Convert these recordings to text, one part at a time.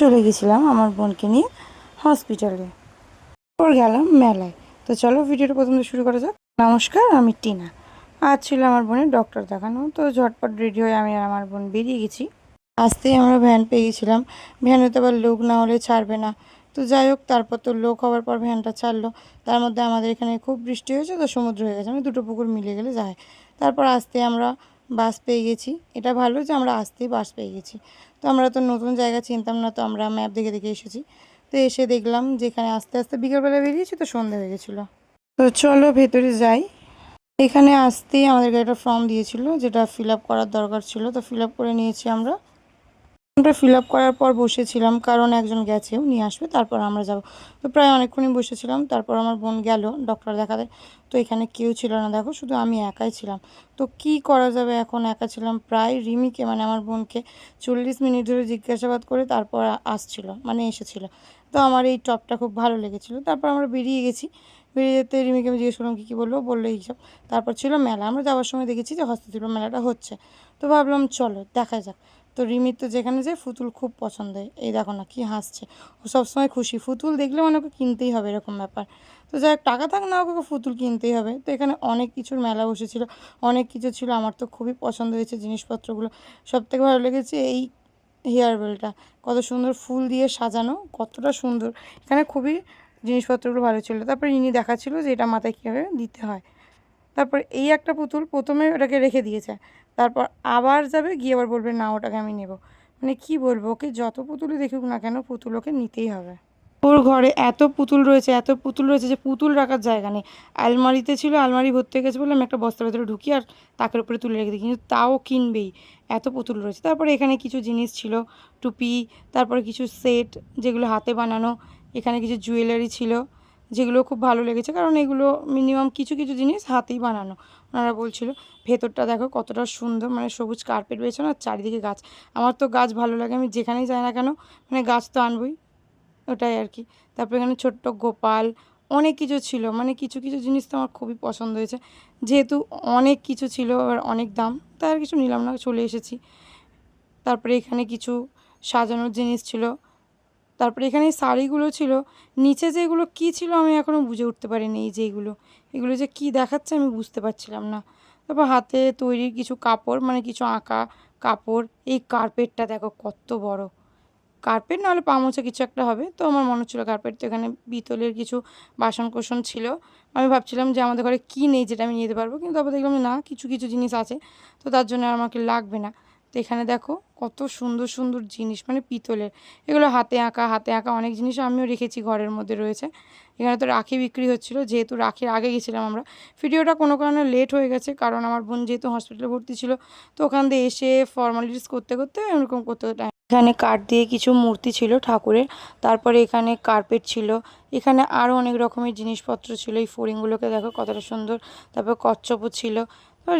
চলে গেছিলাম আমার বোনকে নিয়ে হসপিটালে ওর গেলাম মেলায়। তো চলো ভিডিওটা প্রথম শুরু করা যাক। নমস্কার, আমি টিনা। আজ ছিল আমার বোনের ডক্টর দেখানো। তো ঝটপট রেডি হয়ে আমি আর আমার বোন বেরিয়ে গেছি। আসতেই আমরা ভ্যান পেয়ে গেছিলাম। ভ্যানে তো আবার লোক না হলে ছাড়বে না। তো যাই হোক, তারপর তো লোক হওয়ার পর ভ্যানটা ছাড়লো। তার মধ্যে আমাদের এখানে খুব বৃষ্টি হয়েছে, তো সমুদ্র হয়ে গেছে। আমি দুটো পুকুর মিলে গেলে যায় তারপর আসতে আমরা বাস পেয়ে গেছি। এটা ভালো যে আমরা আসতেই বাস পেয়ে গেছি। তো আমরা তো নতুন জায়গা চিনতাম না, তো আমরা ম্যাপ দেখে দেখে এসেছি। তো এসে দেখলাম যেখানে আস্তে আস্তে বিকেলবেলা বেরিয়েছি, তো সন্ধে হয়ে গেছিল। তো চলো ভেতরে যাই। এখানে আসতেই আমাদেরকে একটা ফর্ম দিয়েছিল, যেটা ফিল আপ করার দরকার ছিল। তো ফিল আপ করে নিয়েছি আমরা। ফর্মটা ফিল আপ করার পর বসেছিলাম, কারণ একজন গেছেও, নিয়ে আসবে, তারপর আমরা যাব। তো প্রায় অনেকক্ষণই বসেছিলাম, তারপর আমার বোন গেল ডক্টর দেখাতে। তো এখানে কেউ ছিল না, দেখো, শুধু আমি একাই ছিলাম। তো কি করা যাবে এখন? একা ছিলাম প্রায় রিমিকে মানে আমার বোনকে চল্লিশ মিনিট ধরে জিজ্ঞাসাবাদ করে তারপর আসছিল মানে এসেছিল। তো আমার এই টপটা খুব ভালো লেগেছিলো। তারপর আমরা বেরিয়ে গেছি। বেরিয়ে যেতে রিমিকে আমি জিজ্ঞেস করলাম, কী কী বলল? বলল এইসব তারপর ছিল মেলা। আমরা যাওয়ার সময় দেখেছি যে হস্তশিল্প মেলাটা হচ্ছে। তো ভাবলাম, চলো, দেখা যাক। তো রিমির তো যেখানে যায় ফুতুল খুব পছন্দ হয়। এই দেখো না কি হাসছে। ও সবসময় খুশি। ফুতুল দেখলে মানে ওকে কিনতেই হবে এরকম ব্যাপার। তো যাই টাকা থাক না ওকে ফুতুল কিনতেই হবে। তো এখানে অনেক কিছুর মেলা বসেছিল। অনেক কিছু ছিল। আমার তো খুবই পছন্দ হয়েছে জিনিসপত্রগুলো। সব থেকে ভালো লেগেছে এই হেয়ার বেলটা কত সুন্দর ফুল দিয়ে সাজানো, কতটা সুন্দর। এখানে খুবই জিনিসপত্রগুলো ভালো ছিল। তারপরে ইনি দেখাচ্ছিল যে এটা মাথায় কীভাবে দিতে হয়। তারপর এই একটা পুতুল প্রথমে ওটাকে রেখে দিয়েছে। তারপর আবার যাবে, গিয়ে আবার বলবে, না, ওটাকে আমি নেব। মানে কি বলব, ওকে যত পুতুলই দেখুক না কেন, পুতুল ওকে নিতেই হবে। ওর ঘরে এত পুতুল রয়েছে, এত পুতুল রয়েছে যে পুতুল রাখার জায়গা নেই। আলমারিতে ছিল, আলমারি ভর্তি গেছে বলে আমি একটা বস্তার ভেতরে ঢুকি আর তাকের উপরে তুলে রেখে দিই, কিন্তু তাও কিনবেই। এত পুতুল রয়েছে। তারপরে এখানে কিছু জিনিস ছিল, টুপি, তারপরে কিছু সেট যেগুলো হাতে বানানো, এখানে কিছু জুয়েলারি ছিল। যেগুলো খুব ভালো লেগেছে, কারণ এগুলো মিনিমাম কিছু কিছু জিনিস হাতেই বানানো। ওনারা বলছিল, ভেতরটা দেখো কতটা সুন্দর মানে সবুজ কার্পেট রয়েছে না, চারিদিকে গাছ। আমার তো গাছ ভালো লাগে, আমি যেখানেই যাই না কেন মানে গাছ তো আনবই, ওটাই আর কি। তারপর এখানে ছোট্ট গোপাল, অনেক কিছু ছিল মানে কিছু কিছু জিনিস তো আমার খুবই পছন্দ হয়েছে। যেহেতু অনেক কিছু ছিল আর অনেক দাম, তাই আর কিছু নিলাম না, চলে এসেছি। তারপরে এখানে কিছু সাজানোর জিনিস ছিল তারপরে এখানে শাড়িগুলো ছিল। নিচে যেগুলো কী ছিল আমি এখনও বুঝে উঠতে পারিনি এই যে এইগুলো এগুলো যে কী দেখাচ্ছে আমি বুঝতে পারছিলাম না। তারপর হাতে তৈরির কিছু কাপড় মানে কিছু আঁকা কাপড়। এই কার্পেটটা দেখো কত বড়। কার্পেট নাহলে পামোচা কিছু একটা হবে। তো আমার মনে হচ্ছিল কার্পেট তো এখানে পিতলের কিছু বাসন কোসন ছিল। আমি ভাবছিলাম যে আমাদের ঘরে কী নেই যেটা আমি নিতে পারব। কিন্তু তারপর দেখলাম না, কিছু কিছু জিনিস আছে। তো তার জন্য আমাকে লাগবে না। তো এখানে দেখো কত সুন্দর সুন্দর জিনিস মানে পিতলের। এগুলো হাতে আঁকা হাতে আঁকা অনেক জিনিস আমিও রেখেছি, ঘরের মধ্যে রয়েছে। এখানে তো রাখি বিক্রি হচ্ছিল, যেহেতু রাখির আগে গেছিলাম আমরা। ভিডিওটা কোনো কারণে লেট হয়ে গেছে, কারণ আমার বোন যেহেতু হসপিটালে ভর্তি ছিল, তো ওখান দিয়ে এসে ফর্মালিটিস করতে করতে এরকম করতে করতে এখানে কাঠ দিয়ে কিছু মূর্তি ছিল ঠাকুরের, তারপরে এখানে কার্পেট ছিল। এখানে আরও অনেক রকমের জিনিসপত্র ছিল, এই ফোরিংগুলোকে দেখো কতটা সুন্দর। তারপর কচ্ছপও ছিল।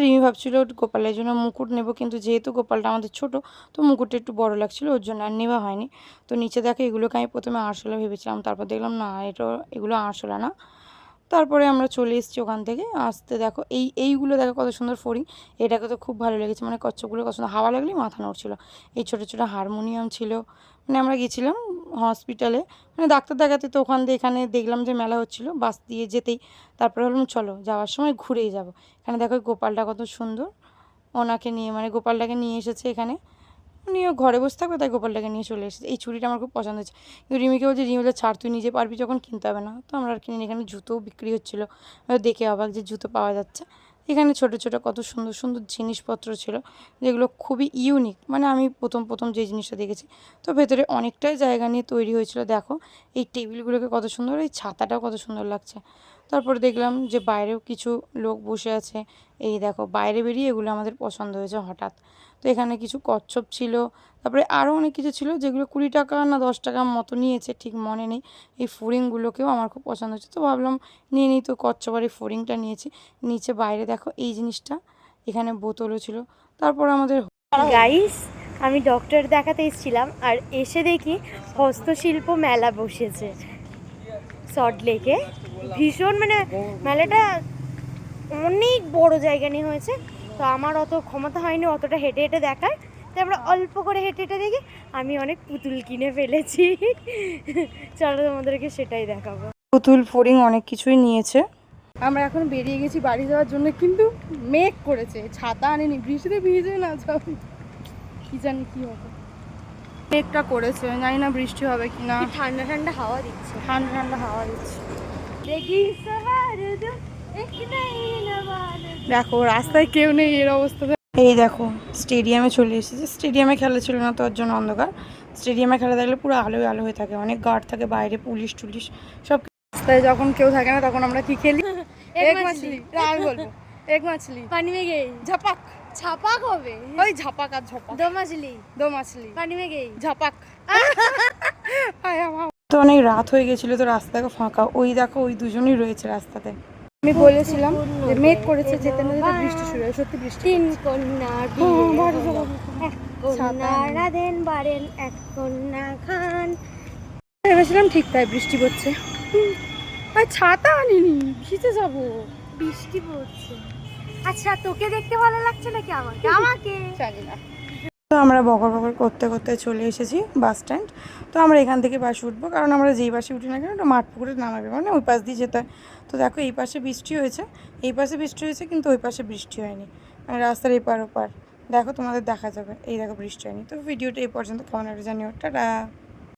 রিমি ভাবছিল গোপালের জন্য মুকুট নেব, কিন্তু যেহেতু গোপালটা আমাদের ছোট, তো মুকুটটা একটু বড় লাগছিল, ওর জন্য আর নেওয়া হয়নি। তো নিচে দেখে এগুলোকে আমি প্রথমে আরশোলা ভেবেছিলাম, তারপর দেখলাম না এটা এগুলো আরশোলা না। তারপরে আমরা চলে এসেছি ওখান থেকে। আসতে দেখো, এই, এইগুলো দেখো কত সুন্দর ফড়িং এটাকে তো খুব ভালো লেগেছে মানে কচ্ছপগুলো কত সুন্দর। হাওয়া লাগলেই মাথা নড়ছিল এই ছোটো ছোটো হারমোনিয়াম ছিল। মানে আমরা গেছিলাম হসপিটালে মানে ডাক্তার দেখাতে তো ওখান দিয়ে এখানে দেখলাম যে মেলা হচ্ছিল, বাস দিয়ে যেতেই। তারপরে বললাম চলো, যাওয়ার সময় ঘুরেই যাব। এখানে দেখো গোপালটা কত সুন্দর। ওনাকে নিয়ে মানে গোপালটাকে নিয়ে এসেছে এখানে। নিয়ে ঘরে বসে থাকবে, তাই গোপালটাকে নিয়ে চলে এসেছে। এই চুড়িটা আমার খুব পছন্দ হয়েছে। কিন্তু রিমিকে বলছে, রিমি ছাড়, তুই নিজে পারবি যখন, কিনতে হবে না। তো আমরা আর কিনি এখানে জুতোও বিক্রি হচ্ছিল। দেখে অবাক যে জুতো পাওয়া যাচ্ছে। এখানে ছোট ছোট কত সুন্দর সুন্দর জিনিসপত্র ছিল, যেগুলো খুবই ইউনিক। মানে আমি প্রথম প্রথম যে জিনিসটা দেখেছি, তো ভেতরে অনেকটাই জায়গা নিয়ে তৈরি হয়েছিল। দেখো, এই টেবিলগুলোকে কত সুন্দর, এই ছাতাটাও কত সুন্দর লাগছে। তারপরে দেখলাম যে বাইরেও কিছু লোক বসে আছে। এই দেখো, বাইরে বেরিয়ে এগুলো আমাদের পছন্দ হয়েছে হঠাৎ। তো এখানে কিছু কচ্ছপ ছিল। তারপরে আরও অনেক কিছু ছিল যেগুলো কুড়ি টাকা না দশ টাকার মতো নিয়েছে, ঠিক মনে নেই। এই ফড়িংগুলোকেও আমার খুব পছন্দ হচ্ছে তো ভাবলাম নিয়ে নিই, তো কচ্ছপের এই ফড়িংটা নিয়েছি। নিচে বাইরে দেখো এই জিনিসটা, এখানে বোতলও ছিল। তারপর আমাদের গাইস আমি ডক্টর দেখাতে এসেছিলাম আর এসে দেখি হস্তশিল্প মেলা বসেছে। সল্ট লেকে ভীষণ মানে মেলাটা অনেক বড় জায়গা নিয়ে হয়েছে। তো আমার অত ক্ষমতা হয়নি অতটা হেঁটে হেঁটে দেখার। তাই আমরা অল্প করে হেঁটে হেঁটে দেখি আমি অনেক পুতুল কিনে ফেলেছি। চলো তোমাদেরকে সেটাই দেখাবো। পুতুল ফড়িং অনেক কিছুই নিয়েছে। আমরা এখন বেরিয়ে গেছি বাড়ি যাওয়ার জন্য কিন্তু মেঘ করেছে। ছাতা আনিনি বৃষ্টিতে ভিজে না যাও। কি জানি কি হবে। মেঘটা করেছে জানি না বৃষ্টি হবে কি না ঠান্ডা ঠান্ডা হাওয়া দিচ্ছে। ঠান্ডা ঠান্ডা হাওয়া দিচ্ছে। দেখি সবার দেখো রাস্তায় কেউ নেই এর অবস্থা এই দেখো স্টেডিয়ামে চলে এসেছে। স্টেডিয়ামে খেলা ছিল না তোর জন্য অন্ধকার। স্টেডিয়ামে খেলা থাকলে পুরো আলোয় আলো হয়ে থাকে অনেক গার্ড থাকে বাইরে পুলিশ টুলিশ সব রাস্তায় যখন কেউ থাকে না তখন আমরা কি খেলি? এক মাছলি। বলব। এক মাছলি। পানি মে গেই ঝাপাক হবে? ওই ঝাপাক আর ঝাপাক। দো মাছলি। দো মাছলি। পানি মে ঝাপাক। তো অনেক রাত হয়ে গেছিল তো রাস্তাটা ফাঁকা। ওই দেখো ওই দুজনই রয়েছে রাস্তাতে। আমি বলেছিলাম যে মেঘ করেছে যেতে না যেতে বৃষ্টি শুরু হয় সত্যি বৃষ্টি তিন কন্যার হ্যাঁ। যাব। এক কন্যা রাধেন বাড়েন এক কন্যা খান। ভেবেছিলাম ঠিক তাই বৃষ্টি পড়ছে। আর ছাতা আনিনি ভিজে যাব। বৃষ্টি পড়ছে। আচ্ছা তোকে দেখতে ভালো লাগছে নাকি আমাকে? আমাকে। জানি না। তো আমরা বকর বকর করতে করতে চলে এসেছি বাস স্ট্যান্ড। তো আমরা এখান থেকে বাসে উঠবো, কারণ আমরা যেই বাসে উঠি না কেন ওটা মাঠ পুকুরে নামাবে মানে ওই পাশ দিয়ে যেতে হয়। তো দেখো এই পাশে বৃষ্টি হয়েছে, এই পাশে বৃষ্টি হয়েছে কিন্তু ওই পাশে বৃষ্টি হয়নি। মানে রাস্তার এপার ওপার। দেখো তোমাদের দেখা যাবে, এই দেখো বৃষ্টি হয়নি। তো ভিডিওটা এই পর্যন্ত, কেমন একটা জানিও। টাটা!